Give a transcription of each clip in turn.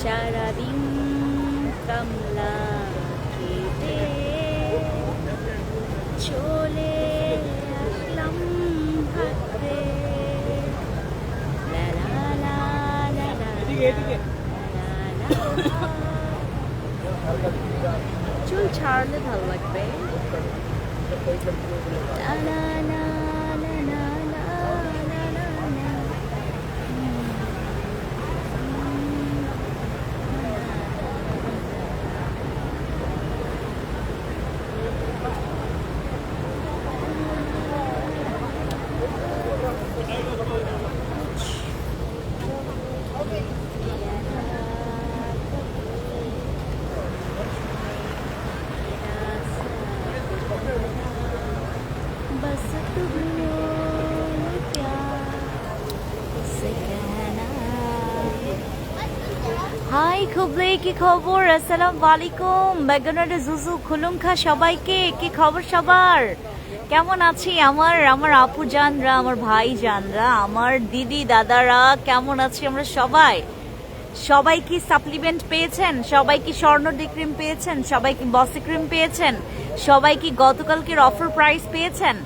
Sharadin খুবলে কি খবর? আসসালামু আলাইকুম। বেগনারে জুজু খুলুমখা সবাইকে, কি খবর সবার? কেমন আছি আমার? আমার আপু জানরা, আমার ভাই জানরা, আমার দিদি দাদারা, কেমন আছি আমরা সবাই? সবাই কি সাপ্লিমেন্ট পেয়েছেন? সবাই কি স্বর্ণদি ক্রিম পেয়েছেন? সবাই কি বসি ক্রিম পেয়েছেন? সবাই কি গতকালকের অফার প্রাইস পেয়েছেন?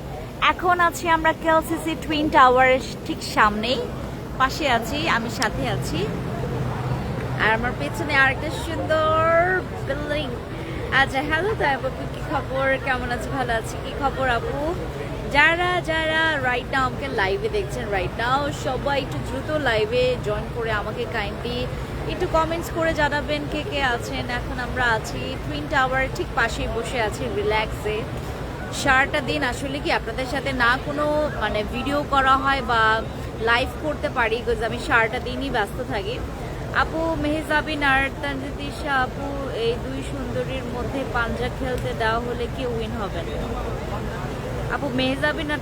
এখন আছি আমরা কেলসিসি টুইন টাওয়ারের ঠিক সামনেই। পাশে আছি, আমি সাথে আছি। আর আমার পেছনে আরেকটা সুন্দর বিল্ডিং আচ্ছা হ্যালো তাই আপু, কি খবর? কেমন আছে? ভালো আছে। কি খবর আপু? যারা যারা রাইট নাও আমাকে লাইভে দেখছেন রাইট নাও সবাই একটু দ্রুত লাইভে জয়েন করে আমাকে কাইন্ডলি একটু কমেন্টস করে জানাবেন কে কে আছেন। এখন আমরা আছি টুইন টাওয়ার ঠিক পাশেই বসে আছি রিল্যাক্সে সারাটা দিন আসলে কি আপনাদের সাথে না কোনো মানে ভিডিও করা হয় বা লাইভ করতে পারি বিকজ আমি সারাটা দিনই ব্যস্ত থাকি। আপু মেহজাবিন আর তানজিতিশা আপু, এই দুই সুন্দরীর মধ্যে পাঞ্জা খেলতে দেওয়া হলে কে উইন হবেন আপু মেহজাবিন আর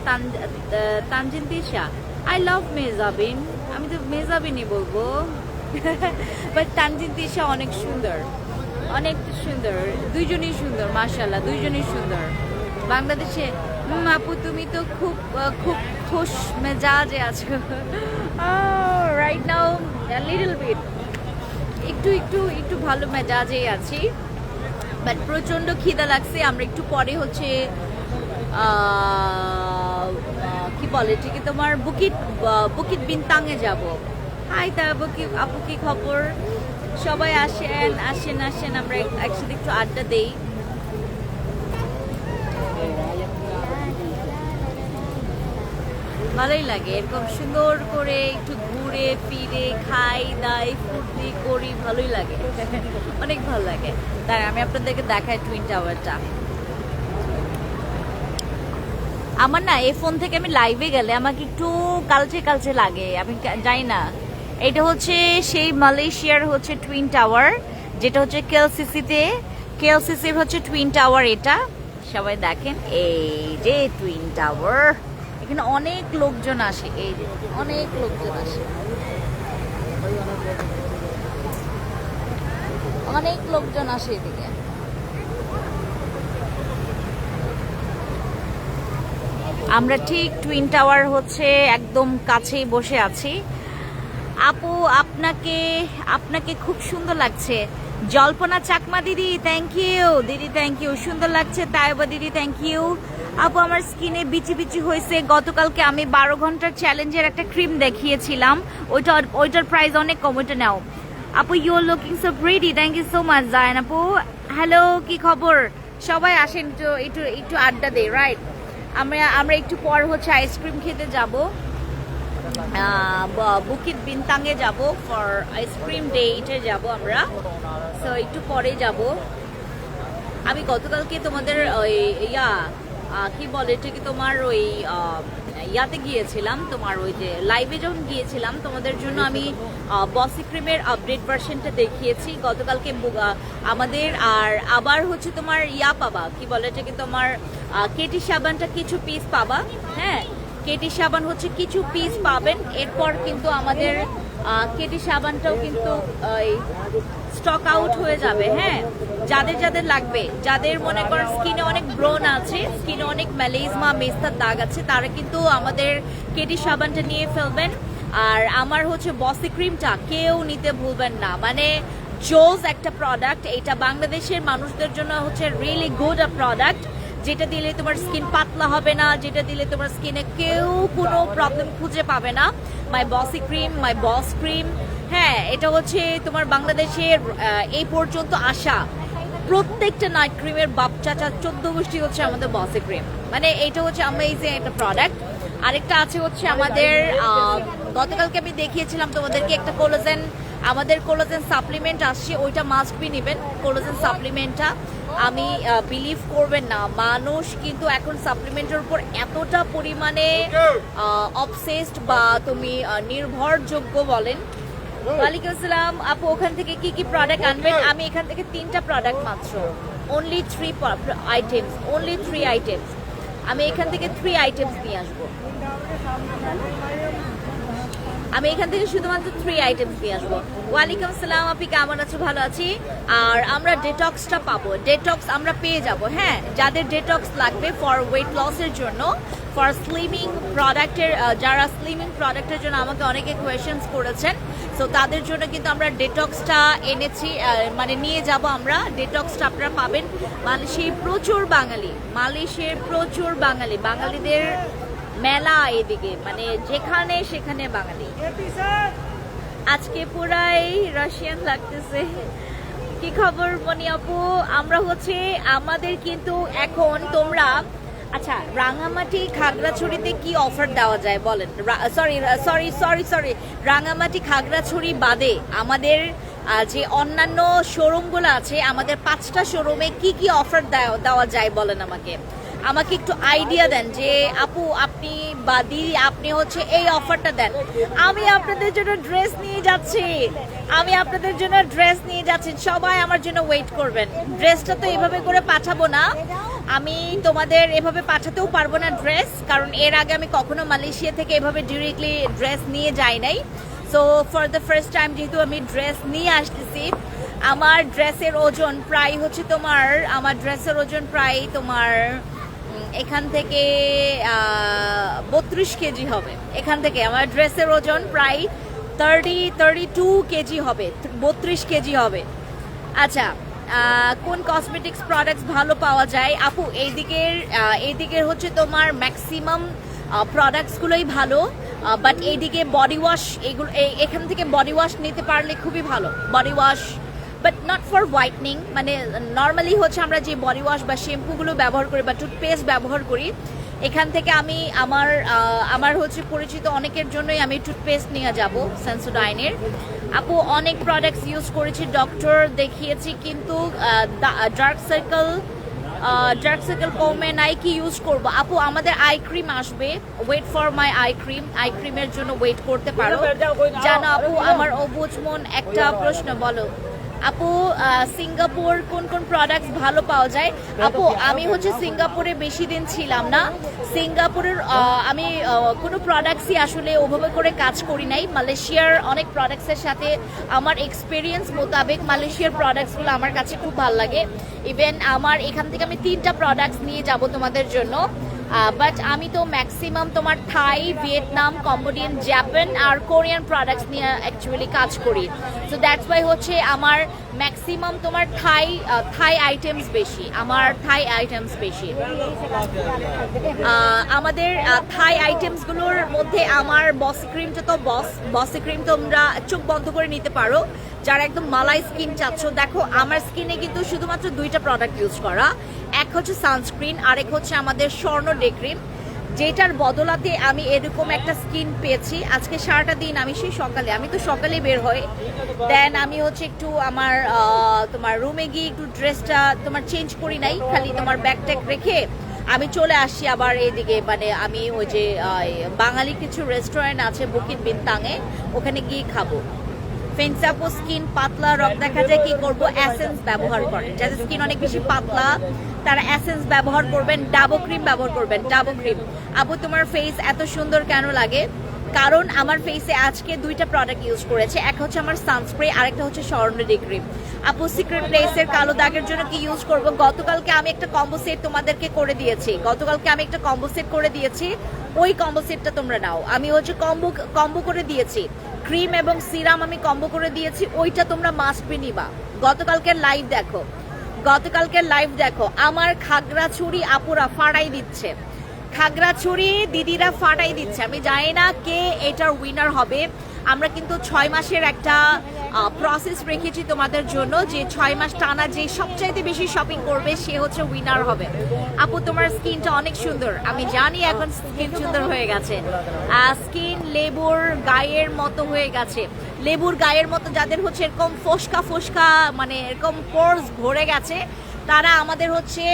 তানজিন তিশা আই লাভ মেহজাবিন আমি তো মেহজাবিনই বলব। বাট তানজিন তিশা অনেক সুন্দর। অনেক সুন্দর। দুইজনই সুন্দর মাশাল্লাহ দুইজনই সুন্দর। বাংলাদেশে আপু, তুমি তো খুব খুব খুশ মেজাজে আছো। রাইট নাও লিটল বিট একটু একটু একটু ভালো মেজাজেই আছি। বাট প্রচণ্ড খিদা লাগছে। আমরা একটু পরে হচ্ছে কি বলে ঠিকই তোমার? বুকিট বুকিট বিনতাঙে যাব। হাই তা আপু কি আপু কি খবর? সবাই আসেন আসেন আসেন। আমরা একসাথে একটু আড্ডা দেই। ভালোই লাগে। এরকম সুন্দর করে একটু ঘুরে ফিরে, খাই, দাই, ফুর্তি করি, ভালোই লাগে। অনেক ভালো লাগে। তাই আমি আপনাদেরকে দেখাই টুইন টাওয়ারটা আমার না, এই ফোন থেকে আমি লাইভে গেলে আমাকে একটু কালচে কালচে লাগে। আমি জানি না। এটা হচ্ছে সেই মালয়েশিয়ার হচ্ছে টুইন টাওয়ার যেটা হচ্ছে কেএলসিসিতে কেএলসিসির হচ্ছে টুইন টাওয়ার এটা। সবাই দেখেন, এই যে টুইন টাওয়ার এখানে অনেক লোকজন আসে, এই যে। অনেক লোকজন আসে। অনেক লোকজন আসে এদিকে। আমরা ঠিক টুইন টাওয়ার হচ্ছে একদম কাছেই বসে আছি। আপু, আপনাকে আপনাকে খুব সুন্দর লাগছে। জল্পনা চাকমা দিদি থ্যাংক ইউ দিদি থ্যাংক ইউ সুন্দর লাগছে তাইবা দিদি থ্যাংক ইউ আপু, আমার স্কিনে বিচি বিচি হয়েছে। গতকালকে আমি বারো ঘণ্টার চ্যালেঞ্জের একটা ক্রিম দেখিয়েছিলাম। ওইটা ওইটার প্রাইস অনেক কম, ওইটা নাও। আপু you are looking so pretty thank you so much Zayan আপু। হ্যালো কি খবর? সবাই আসেন তো একটু একটু আড্ডা দেয় রাইট আমরা আমরা একটু পর হচ্ছে আইসক্রিম খেতে যাব। বুকিট বিনতাঙ্গে যাব ফর আইসক্রিম ডে এটা যাব আমরা। সো একটু পরে যাব। আমি গতকালকে তোমাদের ইয়া কি বলে এটা কি তোমার ওই ইয়াতে গিয়েছিলাম তোমার ওই যে লাইভে যখন গিয়েছিলাম তোমাদের জন্য আমি বসি ক্রিমের আপডেট ভার্সনটা দেখিয়েছি। গতকালকে আমাদের আর আবার হচ্ছে তোমার ইয়া পাবা কি বলে এটা কি তোমার কেটি সাবানটা কিছু পিস পাবা হ্যাঁ? কেটি সাবান হচ্ছে কিছু পিস পাবেন। এরপর কিন্তু আমাদের কেটি সাবানটাও কিন্তু স্টক আউট হয়ে যাবে হ্যাঁ? যাদের যাদের লাগবে। যাদের মনে করেন স্কিনে অনেক ব্রোন আছে স্কিনে অনেক ম্যালেজমা মেস্তার দাগ আছে, তারা কিন্তু আমাদের কেটি সাবানটা নিয়ে ফেলবেন। আর আমার হচ্ছে বসি ক্রিমটা কেউ নিতে ভুলবেন না। মানে জোজ একটা প্রোডাক্ট এটা বাংলাদেশের মানুষদের জন্য হচ্ছে রিয়েলি গুড আ প্রোডাক্ট যেটা দিলে তোমার স্কিন পাতলা হবে না, যেটা দিলে তোমার স্কিনে কেউ কোনো প্রবলেম খুঁজে পাবে না। মাই বসি ক্রিম মাই বস ক্রিম হ্যাঁ এটা হচ্ছে তোমার বাংলাদেশের এই পর্যন্ত আসা প্রত্যেকটা নাইট ক্রিমের বাপ চাচা চোদ্দ গোষ্ঠী হচ্ছে আমাদের বসি ক্রিম মানে এটা হচ্ছে অ্যামেজিং একটা প্রোডাক্ট আরেকটা আছে হচ্ছে আমাদের গতকালকে আমি দেখিয়েছিলাম তোমাদেরকে একটা কোলোজেন আমাদের কোলোজেন সাপ্লিমেন্ট আসছে, ওইটা মাস্ট বি নেবেন। কোলোজেন সাপ্লিমেন্টটা আমি বিলিভ করবেন না। মানুষ কিন্তু এখন সাপ্লিমেন্টের উপর এতটা পরিমাণে অবসেসড বা তুমি নির্ভরযোগ্য বলেন। ওয়ালাইকুম আসসালাম। আপু ওখান থেকে কি কি প্রোডাক্ট আনবেন? আমি এখান থেকে তিনটা প্রোডাক্ট মাত্র। Only three items only three items আমি এখান থেকে থ্রি আইটেমস নিয়ে আসব। আমি এখান থেকে শুধুমাত্র থ্রি আইটেমস নিয়ে আসব। ওয়ালাইকুম আসসালাম, আপনি কেমন আছো? ভালো আছি। আর আমরা ডেটক্সটা পাবো। ডেটক্স আমরা পেয়ে যাব হ্যাঁ? যাদের ডেটক্স লাগবে ফর ওয়েট লসের জন্য ফর স্লিমিং প্রোডাক্টের যারা স্লিমিং প্রোডাক্টের জন্য আমাকে অনেকে কোয়েশ্চেন্স করেছেন সো তাদের জন্য কিন্তু আমরা ডেটক্সটা এনেছি মানে নিয়ে যাব আমরা। ডেটক্সটা আপনারা পাবেন। মালয়েশিয়ায় প্রচুর বাঙালি মালয়েশিয়ার প্রচুর বাঙালি। বাঙালিদের মেলা এদিকে মানে যেখানে সেখানে বাঙালি। আজকে পুরাই রাশিয়ান লাগতেছে। কি খবর মনি আপু? আমরা হচ্ছে আমাদের কিন্তু এখন তোমরা আচ্ছা রাঙামাটি খাগড়াছড়িতে কি অফার দেওয়া যায় বলেন? Sorry sorry sorry sorry Rangamati Khagrachari বাদে আমাদের যে অন্যান্য শোরুমগুলো আছে আমাদের পাঁচটা শোরুমে কি কি অফার দেওয়া যায় বলেন আমাকে। আমাকে একটু আইডিয়া দেন যে, আপু, আপনি বা দিদি, আপনি হচ্ছে এই অফারটা দেন। আমি আপনাদের জন্য ড্রেস নিয়ে যাচ্ছি। আমি আপনাদের জন্য ড্রেস নিয়ে যাচ্ছি। সবাই আমার জন্য ওয়েট করবেন। ড্রেসটা তো এভাবে করে পাঠাবো না। আমি তোমাদের এভাবে পাঠাতেও পারব না ড্রেস কারণ এর আগে আমি কখনো মালয়েশিয়া থেকে এভাবে ডিরেক্টলি ড্রেস নিয়ে যাই নাই। So for the first time যেহেতু আমি ড্রেস নিয়ে আসতেছি, আমার ড্রেসের ওজন প্রায় হচ্ছে তোমার, আমার ড্রেসের ওজন প্রায় তোমার এখান থেকে বত্রিশ কেজি হবে। এখান থেকে, আমার ড্রেসের ওজন প্রায় থার্টি থার্টি টু কেজি হবে, বত্রিশ কেজি হবে। আচ্ছা কোন কসমেটিক্স প্রোডাক্টস ভালো পাওয়া যায়? আপু এই দিকের এই দিকের হচ্ছে তোমার ম্যাক্সিমাম প্রোডাক্টসগুলোই ভালো বাট এইদিকে বডি ওয়াশ এগুলো এখান থেকে বডি ওয়াশ নিতে পারলে খুবই ভালো। Body wash but not for whitening মানে নর্মালি হচ্ছে আমরা যে বডি ওয়াশ বা শ্যাম্পুগুলো ব্যবহার করি বা টুথপেস্ট ব্যবহার করি এখান থেকে আমি আমার আমার হচ্ছে পরিচিত অনেকের জন্যই আমি টুথপেস্ট নিয়ে যাব সেন্সোডাইনের আপু অনেক প্রোডাক্টস ইউজ করেছি ডক্টর দেখিয়েছি কিন্তু ডার্ক সার্কেল ডার্ক সার্কেল কমে নাই কি ইউজ করব। আপু আমাদের আই ক্রিম আসবে wait for my eye cream eye ক্রিমের জন্য ওয়েট করতে পারো। জানো আপু আমার অবুজ মন একটা প্রশ্ন বলো। আপু সিঙ্গাপুর কোন কোন প্রোডাক্টস ভালো পাওয়া যায়? আপু আমি হচ্ছে সিঙ্গাপুরে বেশি দিন ছিলাম না। সিঙ্গাপুরের আমি কোনো প্রোডাক্টসই আসলে ওভাবে করে কাজ করি নাই। মালয়েশিয়ার অনেক প্রোডাক্টসের সাথে আমার এক্সপিরিয়েন্স মোতাবেক মালয়েশিয়ার প্রোডাক্টসগুলো আমার কাছে খুব ভালো লাগে। ইভেন আমার এখান থেকে আমি তিনটা প্রোডাক্টস নিয়ে যাব তোমাদের জন্য। বাট আমি তো ম্যাক্সিমাম তোমার থাই ভিয়েতনাম কম্বোডিয়ান জাপান আর কোরিয়ান প্রোডাক্টস নিয়ে অ্যাকচুয়ালি কাজ করি। সো দ্যাটস ওয়াই হচ্ছে আমার ম্যাক্সিমাম তোমার থাই থাই আইটেমস বেশি, আমার থাই আইটেমস বেশি। আমাদের থাই আইটেমসগুলোর মধ্যে আমার বস ক্রিমটা তো বস বস ক্রিম তোমরা চোখ বন্ধ করে নিতে পারো। যারা একদম মালাই স্কিন চাচ্ছ, দেখো, আমার স্কিনে কিন্তু শুধুমাত্র দুইটা প্রোডাক্ট ইউজ করা। এক হচ্ছে সানস্ক্রিন আরেক হচ্ছে আমাদের স্বর্ণ ডে ক্রিম যেটার বদলাতে আমি এরকম একটা স্কিন পেয়েছি। আজকে সারাটা দিন আমি সেই সকালে, আমি তো সকালে বের হই। দেন আমি হচ্ছে একটু আমার তোমার রুমে গিয়ে একটু ড্রেসটা তোমার চেঞ্জ করি নাই, খালি তোমার ব্যাগ ট্যাগ রেখে আমি চলে আসি আবার এদিকে মানে আমি ওই যে বাঙালি কিছু রেস্টুরেন্ট আছে বুকিং বিনতাঙে ওখানে গিয়ে খাব। ফেন্সাপো স্কিন পাতলা রক দেখা যায় কি করব? এসেন্স ব্যবহার করেন যাদের স্কিন অনেক বেশি পাতলা, তারা এসেন্স ব্যবহার করবেন, ডাবো ক্রিম ব্যবহার করবেন, ডাবো ক্রিম। আপু তোমার ফেস এত সুন্দর কেন লাগে? কারণ আমার ফেসে আজকে দুইটা প্রোডাক্ট ইউজ করেছে। এক হচ্ছে আমার সানস্প্রে আরেকটা হচ্ছে স্বর্ণডি ক্রিম। আপু সিক্রেট প্লেসের কালো দাগের জন্য কি ইউজ করব? গতকালকে আমি একটা কম্বো সেট তোমাদেরকে করে দিয়েছি। গতকালকে আমি একটা কম্বো সেট করে দিয়েছি। ওই কম্বো সেটটা তোমরা নাও। আমি হচ্ছে কম্বো কম্বো করে দিয়েছি। ক্রিম এবং সিরাম আমি কম্বো করে দিয়েছি, ওইটা তোমরা মাস্ট বি নিবা। গতকালকের লাইভ দেখো। গতকালকের লাইভ দেখো। আমার খাগড়াছড়ি আপুরা ফাড়াই দিচ্ছে। খাগড়াছড়ি দিদিরা ফাটাই দিচ্ছে। আমি জানি না কে এটার উইনার হবে। আমরা কিন্তু ছয় মাসের একটা প্রসেস রেখেছি তোমাদের জন্য যে ছয় মাস টানা যে সবচাইতে বেশি শপিং করবে, সে হচ্ছে উইনার হবে। আপু, তোমার স্কিনটা অনেক সুন্দর। আমি জানি এখন স্কিন সুন্দর হয়ে গেছে। স্কিন লেবুর গায়ের মতো হয়ে গেছে। লেবুর গায়ের মতো যাদের হচ্ছে এরকম ফোসকা ফোসকা মানে এরকম পোর্স ভরে গেছে, তারা আমাদের হচ্ছে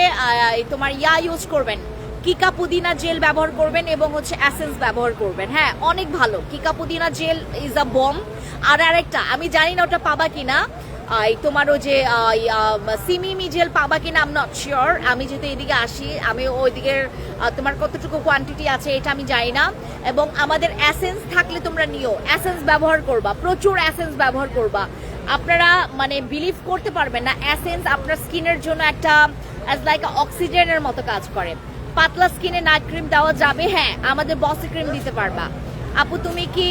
তোমার ইয়া ইউজ করবেন। কিকা পুদিনা জেল ব্যবহার করবেন এবং হচ্ছে অ্যাসেন্স ব্যবহার করবেন। হ্যাঁ অনেক ভালো। কিকা পুদিনা জেল ইজ আ বম আর আরেকটা আমি জানি না ওটা পাবা কিনা। এই তোমার ওই যে আহ, এই, সিমিমি জেল পাবা কিনা আম নট শিওর আমি যেহেতু এদিকে আসি আমি ওইদিকের আহ, তোমার কতটুকু কোয়ান্টিটি আছে এটা আমি জানি না। এবং আমাদের অ্যাসেন্স থাকলে তোমরা নিও। অ্যাসেন্স ব্যবহার করবা প্রচুর অ্যাসেন্স ব্যবহার করবা। আপনারা মানে বিলিভ করতে পারবেন না অ্যাসেন্স আপনার স্কিনের জন্য একটা অ্যাজ লাইক অক্সিজেনের মতো কাজ করে। পাতলা স্কিনে নাইট ক্রিম দেওয়া যাবে হ্যাঁ আমাদের বসি ক্রিম দিতে পারবা। আপু, তুমি কি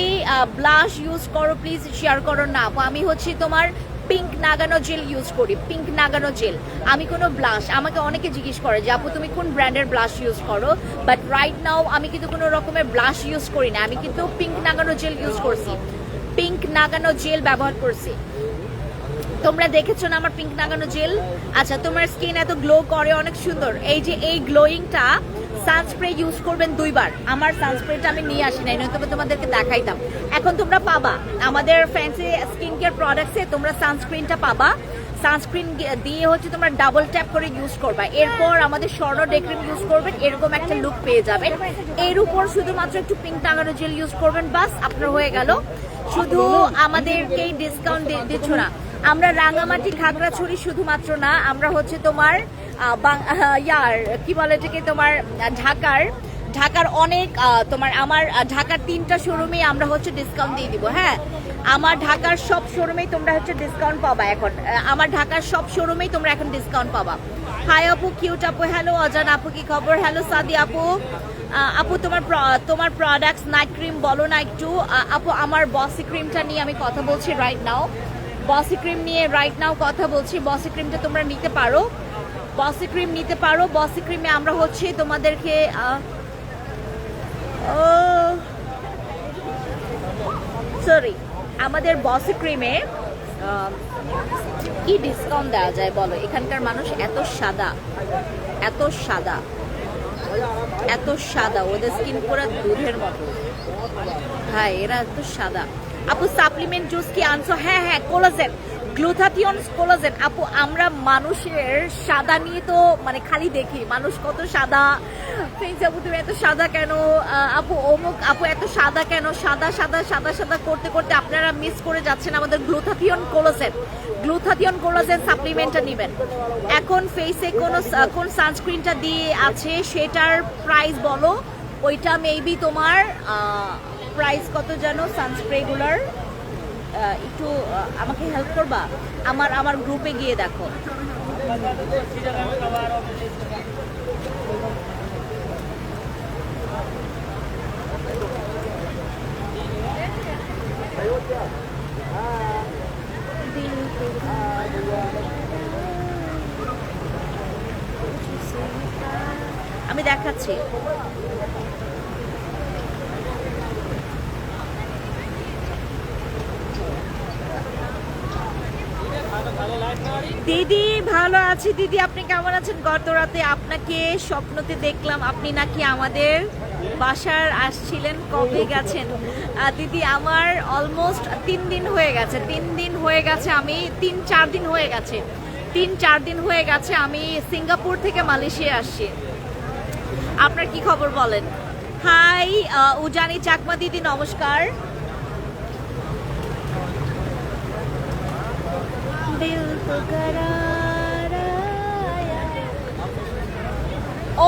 ব্লাশ ইউজ করো প্লিজ শেয়ার করো না, আপু। আমি হচ্ছে তোমার পিঙ্ক নাগানো জেল ইউজ করি পিঙ্ক নাগানো জেল আমি কোনো ব্লাশ আমাকে অনেকে জিজ্ঞেস করে যে, আপু, তুমি কোন ব্র্যান্ডের ব্লাশ ইউজ করো? বাট রাইট নাও আমি কিন্তু কোনো রকমের ব্লাশ ইউজ করি না, আমি কিন্তু পিঙ্ক নাগানো জেল ইউজ করছি। পিঙ্ক নাগানো জেল ব্যবহার করছি। তোমরা দেখেছ না আমার পিঙ্ক নাগানো জেল আচ্ছা তোমার স্কিন এত গ্লো করে, অনেক সুন্দর। এই যে এই গ্লোয়িংটা সানস্প্রে ইউজ করবেন দুইবার। আমার সানস্প্রেটা আমি নিয়ে আসি নাই নয়তো তোমাদেরকে দেখাইতাম। এখন তোমরা পাবা। আমাদের ফ্যান্সি স্কিন কেয়ার প্রোডাক্টসে তোমরা সানস্ক্রিনটা পাবা। সানস্ক্রিন দিয়ে হচ্ছে তোমরা ডাবল ট্যাপ করে ইউজ করবা। এরপর আমাদের স্বর্ণ ডেক্রিম ইউজ করবেন, এরকম একটা লুক পেয়ে যাবেন। এর উপর শুধুমাত্র একটু পিঙ্ক টাঙানো জেল ইউজ করবেন, বাস, আপনার হয়ে গেল। শুধু আমাদেরকেই ডিসকাউন্ট দিচ্ছ না। আমরা রাঙামাটি, খাগড়াছড়ি শুধুমাত্র না, আমরা হচ্ছে তোমার ইয়ার, কি বলে এটাকে তোমার ঢাকার ঢাকার অনেক তোমার আমার ঢাকার তিনটা শোরুমে আমরা হচ্ছে ডিসকাউন্ট দিয়ে দিব হ্যাঁ? আমার ঢাকার সব শোরুমেই তোমরা হচ্ছে ডিসকাউন্ট পাবা এখন আমার ঢাকার সব শোরুমেই তোমরা এখন ডিসকাউন্ট পাবা। হাই আপু কিউট আপু হ্যালো অজান আপু, কি খবর? হ্যালো সাদি আপু। আপু, তোমার তোমার প্রোডাক্টস নাইট ক্রিম বলো না একটু। আপু, আমার বসি ক্রিমটা নিয়ে আমি কথা বলছি রাইট নাও বসি ক্রিম নিয়ে রাইট নাও কথা বলছি। বসি ক্রিমটা তোমরা নিতে পারো। বসি ক্রিম নিতে পারো। বসি ক্রিমে আমরা হচ্ছে তোমাদেরকে সরি আমাদের বসি ক্রিমে কি ডিসকাউন্ট দেওয়া যায় বলো? এখানকার মানুষ এত সাদা এত সাদা এত সাদা, ওদের স্কিন পুরো দুধের মতো। হ্যাঁ এরা এত সাদা। আপু সাপ্লিমেন্ট জুস কি আনছো হ্যাঁ হ্যাঁ কোলাজেন গ্লুথাথিয়ন কোলাজেন আপু আমরা মানুষের সাদা নিয়ে তো মানে খালি দেখি। মানুষ কত সাদা। আপু তুমি এত সাদা কেন? আপু অমুক আপু এত সাদা কেন? সাদা সাদা সাদা সাদা করতে করতে আপনারা মিস করে যাচ্ছেন আমাদের গ্লুথাথিয়ন কোলাজেন গ্লুথাথিয়ন কোলাজেন সাপ্লিমেন্টটা নেবেন। এখন ফেসে কোন কোন সানস্ক্রিনটা দিয়ে আছে, সেটার প্রাইস বলো। ওইটা মেবি তোমার প্রাইস কত জানো? সানস্প্রেগুলার একটু আমাকে হেল্প করবা? আমার আমার গ্রুপে গিয়ে দেখো। আমি দেখাচ্ছি। দিদি, ভালো আছি দিদি। আপনি কেমন আছেন? গত রাতে আপনাকে স্বপ্নতে দেখলাম। আপনি নাকি আমাদের বাসার আসছিলেন, কবে গেছেন? দিদি, আমার অলমোস্ট তিন দিন হয়ে গেছে। তিন দিন হয়ে গেছে আমি, তিন, চার দিন হয়ে গেছে। তিন, চার দিন হয়ে গেছে আমি সিঙ্গাপুর থেকে মালয়েশিয়া আসছি। আপনার কি খবর বলেন? হাই উজানি চাকমা দিদি, নমস্কার দিল তো করারায়া।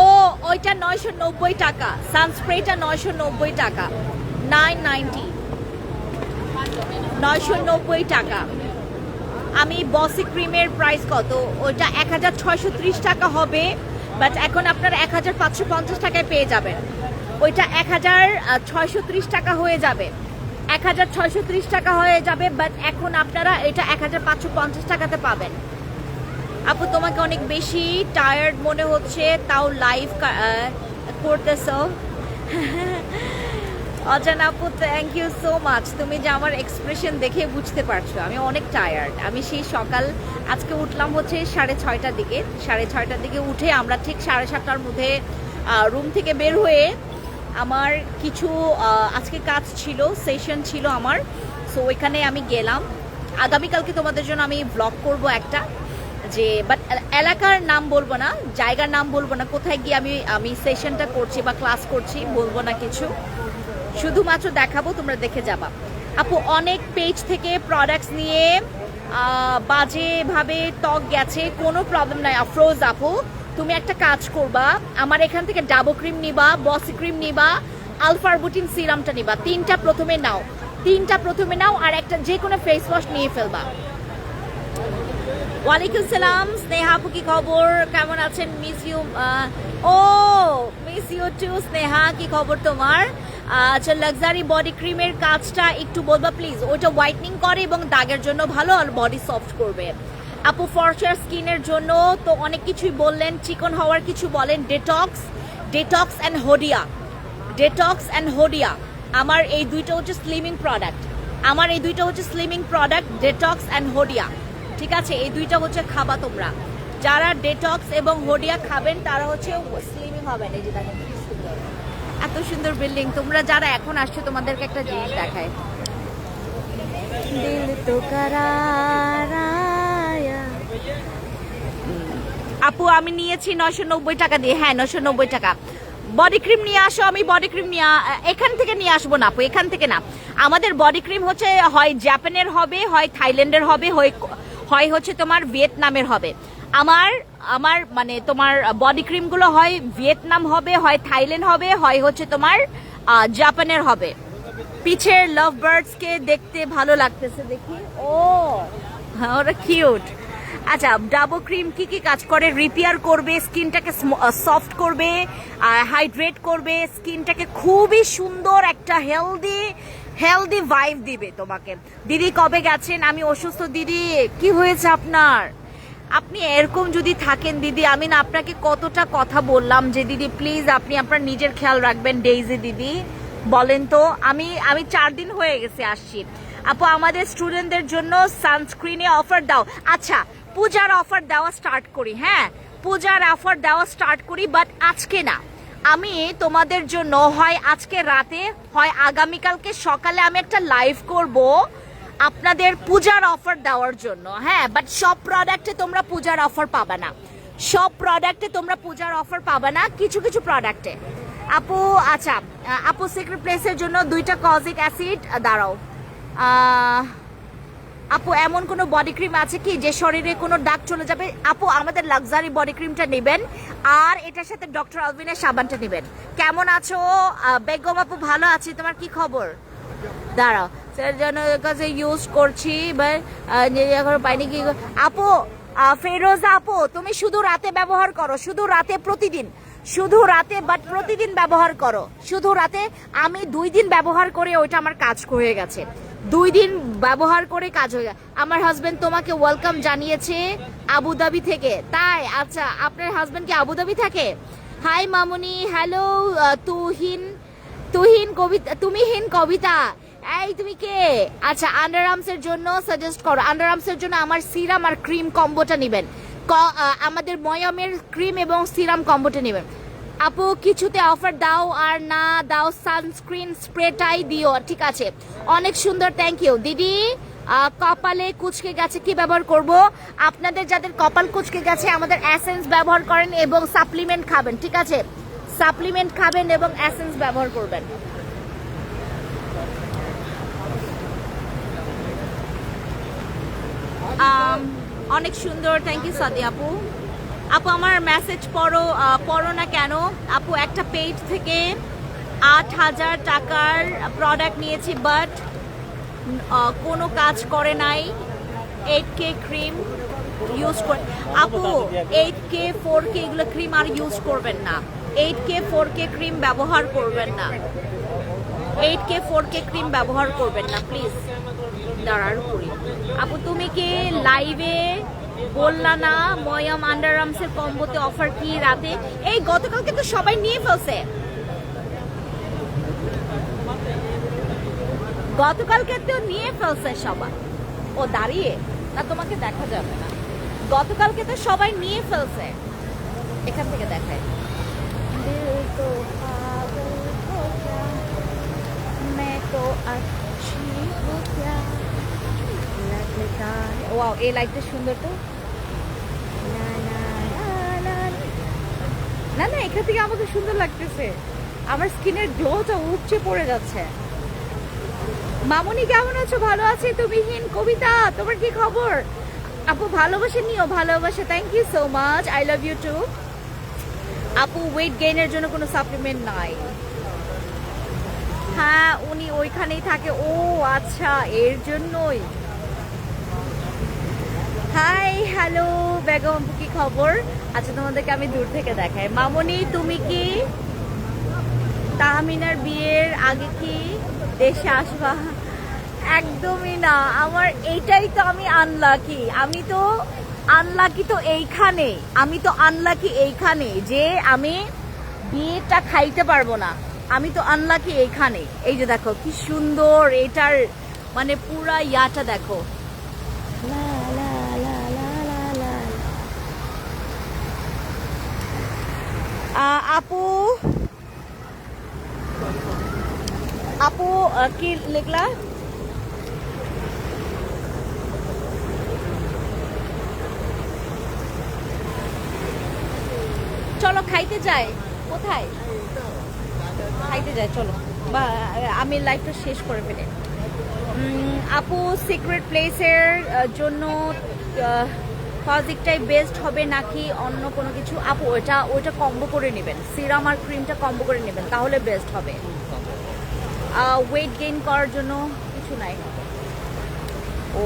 ও, ওইটা নয়শো নব্বই টাকা। সানস্প্রেটা নয়শো নব্বই টাকা। নাইন নাইনটি নয়শো নব্বই টাকা। আমি বসি ক্রিমের প্রাইস কত? ওটা এক হাজার ছয়শো ত্রিশ টাকা হবে বাট এখন আপনারা এক হাজার পাঁচশো পঞ্চাশ টাকায় পেয়ে যাবেন। ওইটা এক হাজার ছয়শো ত্রিশ টাকা হয়ে যাবে। এক হাজার ছয়শো ত্রিশ টাকা হয়ে যাবে বাট এখন আপনারা এটা এক হাজার পাঁচশো পঞ্চাশ টাকাতে পাবেন। আপু, তোমাকে অনেক বেশি টায়ার্ড মনে হচ্ছে, তাও লাইভ করতেছ। অজান আপু থ্যাংক ইউ সো মাচ তুমি যে আমার এক্সপ্রেশন দেখে বুঝতে পারছ, আমি অনেক টায়ার্ড আমি সেই সকাল, আজকে উঠলাম হচ্ছে সাড়ে ছয়টার দিকে। সাড়ে ছয়টার দিকে উঠে আমরা ঠিক সাড়ে সাতটার মধ্যে রুম থেকে বের হয়ে আমার কিছু আজকে কাজ ছিল সেশন ছিল আমার। সো ওইখানে আমি গেলাম। আগামীকালকে তোমাদের জন্য আমি ব্লগ করব একটা, যে বাট এলাকার নাম বলব না, জায়গার নাম বলব না, কোথায় গিয়ে আমি আমি সেশনটা করছি বা ক্লাস করছি, বলব না কিছু। শুধুমাত্র দেখাবো, তোমরা দেখে যাবা। আপু, অনেক পেজ থেকে প্রোডাক্টস নিয়ে বাজেভাবে ত্বক গেছে, কোনো প্রবলেম নাই। আফরোজ আপু তুমি একটা কাজ করবা, আমার এখান থেকে ডাবো ক্রিম নিবা বসি ক্রিম নিবা আলফারবুটিন সিরামটা নিবা। তিনটা প্রথমে নাও। তিনটা প্রথমে নাও আর একটা যে কোনো ফেস ওয়াশ নিয়ে ফেলবা। ওয়ালাইকুম সালাম, স্নেহা কি খবর? কেমন আছেন? মিস ইউ ও মিস ইউ টু স্নেহা, কি খবর তোমার? আচ্ছা লাক্সারি বডি ক্রিমের কাজটা একটু বলবা প্লিজ ওইটা হোয়াইটনিং করে এবং দাগের জন্য ভালো আর বডি সফট করবে। আপু ফর্চার স্কিনের জন্য তো অনেক কিছুই বললেন, চিকন হওয়ার কিছু বলেন। Detox detox and hoodia detox and hoodia আমার এই দুইটা হচ্ছে স্লিমিং প্রোডাক্ট আমার এই দুইটা হচ্ছে slimming product detox and Hoodia ঠিক আছে? এই দুইটা হচ্ছে খাবা তোমরা। যারা ডেটক্স এবং হোডিয়া খাবেন, তারা হচ্ছে স্লিমিং হবেন। এই যে দেখেন এত সুন্দর বিল্ডিং তোমরা যারা এখন আসছো, তোমাদেরকে একটা জিনিস দেখায় দিল তো কারারায়া আপু, আমি নিয়েছি নশো নব্বই টাকা দিয়ে। হ্যাঁ নশো নব্বই টাকা। বডি ক্রিম নিয়ে আসো, আমি বডি ক্রিম নিয়ে এখান থেকে নিয়ে আসব না আপু, এখান থেকে না। আমাদের বডি ক্রিম হচ্ছে, হয় জাপানের হবে, হয় থাইল্যান্ডের হবে, হয় হচ্ছে তোমার ভিয়েতনামের হবে। আমার আমার মানে তোমার বডি ক্রিমগুলো হয় ভিয়েতনাম হবে, হয় থাইল্যান্ড হবে, হয় হচ্ছে তোমার জাপানের হবে। পিছের লাভ বার্ডস কে দেখতে ভালো লাগতেছে দেখি। ও হ্যাঁ ওরা কিউট আচ্ছা ডাবো ক্রিম কি কি কাজ করে? রিপেয়ার করবে, স্কিনটাকে সফট করবে হাইড্রেট করবে, স্কিনটাকে খুবই সুন্দর একটা হেলদি হেলদি ভাইব দিবে তোমাকে। দিদি কবে গেছেন? আমি অসুস্থ। দিদি, কি হয়েছে আপনার? আপনি এরকম যদি থাকেন, দিদি, আমি না আপনাকে কতটা কথা বললাম যে, দিদি প্লিজ আপনি আপনার নিজের খেয়াল রাখবেন ডেইজি দিদি। বলেন তো, আমি আমি চার দিন হয়ে গেছে আসছি। আপু, আমাদের স্টুডেন্টদের জন্য সানস্ক্রিনে অফার দাও। আচ্ছা পূজার অফার দেওয়া স্টার্ট করি হ্যাঁ? পূজার অফার দেওয়া স্টার্ট করি বাট আজকে না। আমি তোমাদের জন্য হয় আজকে রাতে, হয় আগামীকালকে সকালে আমি একটা লাইভ করব আপনাদের পূজার অফার দেওয়ার জন্য হ্যাঁ? বাট সব প্রোডাক্টে তোমরা পূজার অফার পাবে না। সব প্রোডাক্টে তোমরা পূজার অফার পাবে না, কিছু কিছু প্রোডাক্টে আপু আচ্ছা আপু সিক্রেট প্লেসের জন্য দুইটা কজিক অ্যাসিড দাঁড়াও। আপু, এমন কোনো বডি ক্রিম আছে কি যে শরীরে কোনো দাগ চলে যাবে? আপু, আমাদের লাক্সারি বডি ক্রিমটা নেবেন আর এটার সাথে ডক্টর আলভিনের সাবানটা নেবেন। কেমন আছো? বেগম আপু, ভালো আছি। তোমার কি খবর? দাঁড়াও। স্যার জন্য কাছে ইউজ করছি এখন পাইনি কি আপু ফেরোজা আপু, তুমি শুধু রাতে ব্যবহার করো, শুধু রাতে প্রতিদিন, শুধু রাতে বাট প্রতিদিন ব্যবহার করো। শুধু রাতে আমি দুই দিন ব্যবহার করে ওইটা আমার কাজ হয়ে গেছে। দুই দিন ব্যবহার করে কাজ হয়ে গেছে আমার হাজবেন্ড তোমাকে ওয়েলকাম জানিয়েছে আবুধাবি থেকে। তাই আচ্ছা আপনার হাজবেন্ড কি আবুধাবি থাকে? হাই মামুনি হ্যালো তুহিন তুহিন কবিতা, তুমি হিন কবিতা। এই, তুমি কে? আচ্ছা আন্ডারআর্মস এর জন্য সাজেস্ট করো। আন্ডারআর্মস এর জন্য আমার সিরাম আর ক্রিম কম্বোটা নেবেন। আমাদের ময়ামের ক্রিম এবং সিরাম কম্বোটা নেবেন। আপু, কিছুতে অফার দাও আর না দাও সানস্ক্রিন স্প্রেটাই দিও, ঠিক আছে? অনেক সুন্দর থ্যাংক ইউ দিদি কপালে কুচকে গেছে, কি ব্যবহার করব? আপনাদের যাদের কপাল কুচকে গেছে, আমাদের অ্যাসেন্স ব্যবহার করেন এবং সাপ্লিমেন্ট খাবেন, ঠিক আছে? সাপ্লিমেন্ট খাবেন এবং অ্যাসেন্স ব্যবহার করবেন। অনেক সুন্দর থ্যাংক ইউ সাদি আপু। আপু, আমার মেসেজ পড়ো পড়ো না কেন? আপু, একটা পেজ থেকে আট হাজার টাকার প্রোডাক্ট নিয়েছি বাট কোনো কাজ করে নাই। এইট কে ক্রিম ইউজ করে আপু এইট কে ফোর কে এগুলো ক্রিম আর ইউজ করবেন না। Eight K four K cream ব্যবহার করবেন না। Eight K four K cream ব্যবহার করবেন না প্লিজ দাঁড়ার করি। আপু, তুমি কি লাইভে বললা না, ময়াম আন্ডারআর্মসের কম্বোতে অফার কি রাতে? এই গতকালকে তো সবাই নিয়ে ফেলছে। গতকালকে তো নিয়ে ফেলছে সবাই। ও দাঁড়িয়ে, না তোমাকে দেখা যাবে না। গতকালকে তো সবাই নিয়ে ফেলছে। এখান থেকে দেখায় তো ওয়াও এই লাইটটা সুন্দর তো? না না, এখান থেকে আমাকে সুন্দর লাগতেছে। আমার স্কিনের গ্লোটা উপচে পড়ে যাচ্ছে। মামুনি, কেমন আছো? ভালো আছি? তুমি হিন কবিতা, তোমার কি খবর? আপু, ভালোবাসে নিও, ভালোবাসে thank you so much I love you too আপু ওয়েট গেইনের জন্য কোনো সাপ্লিমেন্ট নাই। হ্যাঁ উনি ওইখানেই থাকে। ও আচ্ছা এর জন্যই। হাই হ্যালো বেগম কি খবর? আচ্ছা তোমাদেরকে আমি দূর থেকে দেখাই। মামনি, তুমি কি? তাহমিনার বিয়ের আগে কি দেশে আসবা? একদমই না। আমার এইটাই তো আমি আনলাকি আমি তো আনলাকি তো এইখানে। আমি তো আনলাকি এইখানে যে আমি বিয়েটা খাইতে পারব না। আমি তো আনলাকি এইখানে। এই যে দেখো, কি সুন্দর এটার মানে পুরা ইয়াটা দেখো। আপু। আপু কি লিখলা? চলো, খাইতে যাই। কোথায়? খাইতে যাই, চলো। বা, আমি লাইফটা শেষ করে ফেলে। আপু সিক্রেট প্লেসের জন্য ফাজিকটাই বেস্ট হবে নাকি অন্য কোনো কিছু? আপু ওটা ওটা কম্বো করে নেবেন। সিরাম আর ক্রিমটা কম্বো করে নেবেন, তাহলে বেস্ট হবে। ওয়েট গেইন করার জন্য কিছু নাই। ও।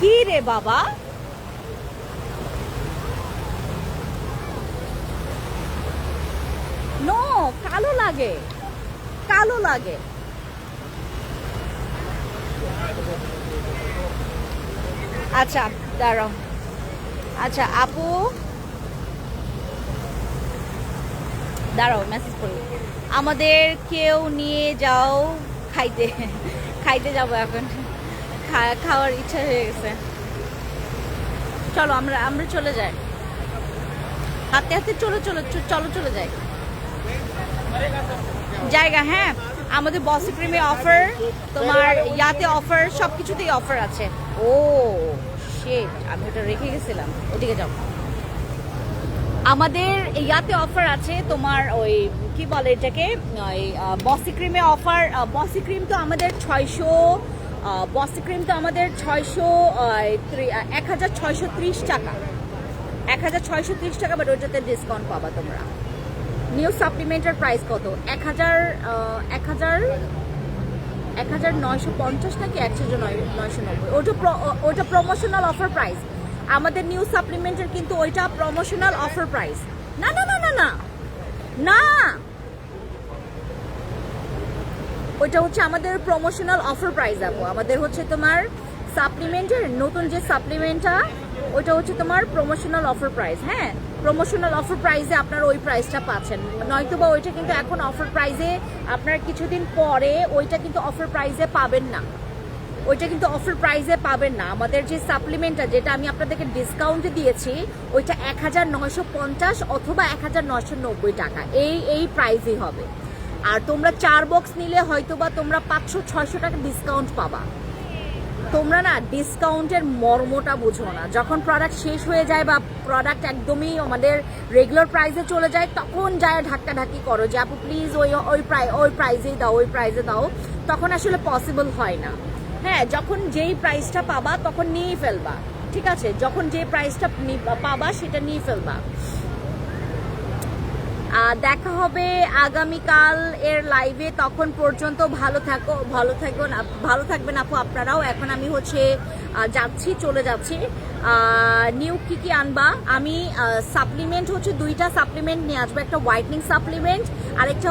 কি রে বাবা নো কালো লাগে। কালো লাগে। আচ্ছা দাঁড়াও। আচ্ছা আপু। দাঁড়াও মেসেজ করি। আমাদের কেউ নিয়ে যাও খাইতে। খাইতে যাব এখন। খাওয়ার ইচ্ছা হয়ে গেছে। চলো, আমরা আমরা চলে যাই। হাতে হাতে চলো চলো চলো, চলে যাই। জায়গা হ্যাঁ। আমাদের বস ক্রিমে অফার তোমার ইয়াতে অফার সব কিছুতেই অফার আছে। ও শেট আমি ওটা রেখে গেছিলাম। ওদিকে যাও। আমাদের ইয়াতে অফার আছে তোমার ওই, কি বলে এটাকে? ওই বসি ক্রিমে অফার বসি ক্রিম তো আমাদের ছয়শো বসি ক্রিম তো আমাদের ছয়শো এক হাজার ছয়শো ত্রিশ টাকা। এক হাজার ছয়শো ত্রিশ টাকা বাট ওটাতে ডিসকাউন্ট পাবা তোমরা। নিউ সাপ্লিমেন্টের প্রাইস কত? এক হাজার এক হাজার এক হাজার নয়শো পঞ্চাশ নাকি একশো নয় নয়শো নব্বই? ওটা ওটা প্রমোশনাল অফার প্রাইস আমাদের নিউ সাপ্লিমেন্টের কিন্তু ওইটা প্রমোশনাল অফার প্রাইস না না না না না। না। ওইটা হচ্ছে আমাদের প্রমোশনাল অফার প্রাইস আপু। আমাদের হচ্ছে তোমার সাপ্লিমেন্টের নতুন যে সাপ্লিমেন্টটা ওইটা হচ্ছে তোমার প্রমোশনাল অফার প্রাইস হ্যাঁ? প্রমোশনাল অফার প্রাইসে আপনার ওই প্রাইসটা পাচ্ছেন। নয়তো বা ওইটা কিন্তু এখন অফার প্রাইসে আপনার কিছুদিন পরে ওইটা কিন্তু অফার প্রাইসে পাবেন না। ওইটা কিন্তু অফার প্রাইসে পাবেন না। আমাদের যে সাপ্লিমেন্টটা যেটা আমি আপনাদেরকে ডিসকাউন্টে দিয়েছি, ওইটা এক হাজার নয়শো পঞ্চাশ অথবা এক হাজার নয়শো নব্বই টাকা। এই এই প্রাইসই হবে। আর তোমরা চার বক্স নিলে হয়তো বা তোমরা পাঁচশো, ছয়শো টাকা ডিসকাউন্ট পাবা। তোমরা না ডিসকাউন্টের মর্মটা বুঝো না। যখন প্রোডাক্ট শেষ হয়ে যায় বা প্রোডাক্ট একদমই আমাদের রেগুলার প্রাইসে চলে যায়, তখন যায় ধাক্কি করো যে, আপু প্লিজ ওই ওই প্রাই ওই প্রাইজেই দাও, ওই প্রাইজে দাও, তখন আসলে পসিবল হয় না। হ্যাঁ যখন যেই প্রাইসটা পাবা, তখন নিয়েই ফেলবা। ঠিক আছে? যখন যে প্রাইসটা পাবা, সেটা নিয়ে ফেলবা। দেখা হবে আগামীকাল এর লাইভে তখন পর্যন্ত ভালো থাকো ভালো থাকো না, ভালো থাকবেন আপু আপনারাও। এখন আমি হচ্ছে যাচ্ছি, চলে যাচ্ছি। নিউ কি কি আনবা? আমি সাপ্লিমেন্ট হচ্ছে দুইটা সাপ্লিমেন্ট নিয়ে আসব। একটা হোয়াইটনিং সাপ্লিমেন্ট আর একটা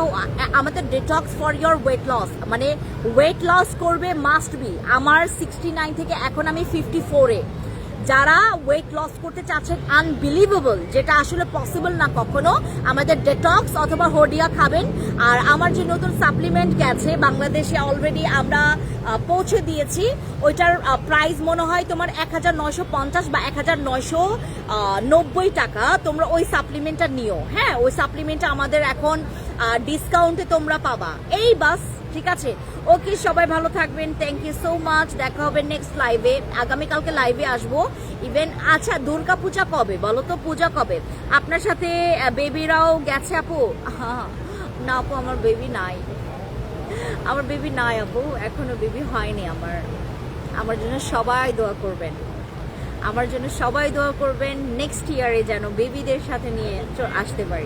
আমাদের detox for your weight loss মানে ওয়েট লস করবে মাস্ট বি আমার সিক্সটি নাইন থেকে এখন আমি ফিফটি ফোরে যারা ওয়েট লস করতে চাচ্ছেন আনবিলিভেবল যেটা আসলে পসিবল না কখনো, আমাদের ডেটক্স অথবা হোডিয়া খাবেন। আর আমার যে নতুন সাপ্লিমেন্ট গেছে, বাংলাদেশে অলরেডি আমরা পৌঁছে দিয়েছি। ওইটার প্রাইস মনে হয় তোমার এক হাজার পঞ্চাশ বা এক হাজার নব্বই টাকা। তোমরা ওই সাপ্লিমেন্টটা নিও। হ্যাঁ ওই সাপ্লিমেন্টটা আমাদের এখন ডিসকাউন্টে তোমরা পাবা। এই বাস ঠিক আছে? ওকে সবাই ভালো থাকবেন। থ্যাংক ইউ সো মাচ দেখা হবে নেক্সট লাইভে আগামীকালকে লাইভে আসব। ইভেন আচ্ছা দুর্গা পূজা কবে? বলো তো, পূজা কবে? আপনার সাথে বেবিরাও গেছে আপু? না আপু, আমার বেবি নাই। আমার বেবি নাই আপু। এখনও বেবি হয়নি আমার। আমার জন্য সবাই দোয়া করবেন। আমার জন্য সবাই দোয়া করবেন। নেক্সট ইয়ারে যেন বেবিদের সাথে নিয়ে আসতে পারি।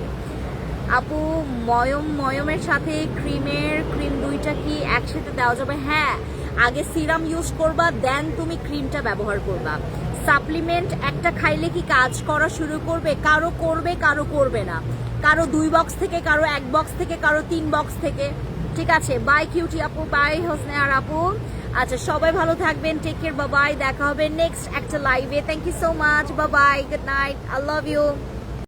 আপু, ময়ম, ময়মের সাথে ক্রিমের ক্রিম দুইটা কি একসাথে দেওয়া যাবে? হ্যাঁ আগে সিরাম ইউজ করবা দেন তুমি ক্রিমটা ব্যবহার করবা। সাপ্লিমেন্ট একটা খাইলে কি কাজ করা শুরু করবে? কারও করবে কারও করবে না। কারও দুই বক্স থেকে, কারও এক বক্স থেকে, কারও তিন বক্স থেকে। ঠিক আছে? বাই কিউটি আপু বাই হোসনে আর আপু। আচ্ছা সবাই ভালো থাকবেন টেক কেয়ার বাবাই দেখা হবে নেক্সট একটা লাইভে থ্যাংক ইউ সো মাচ বাবাই good night I love you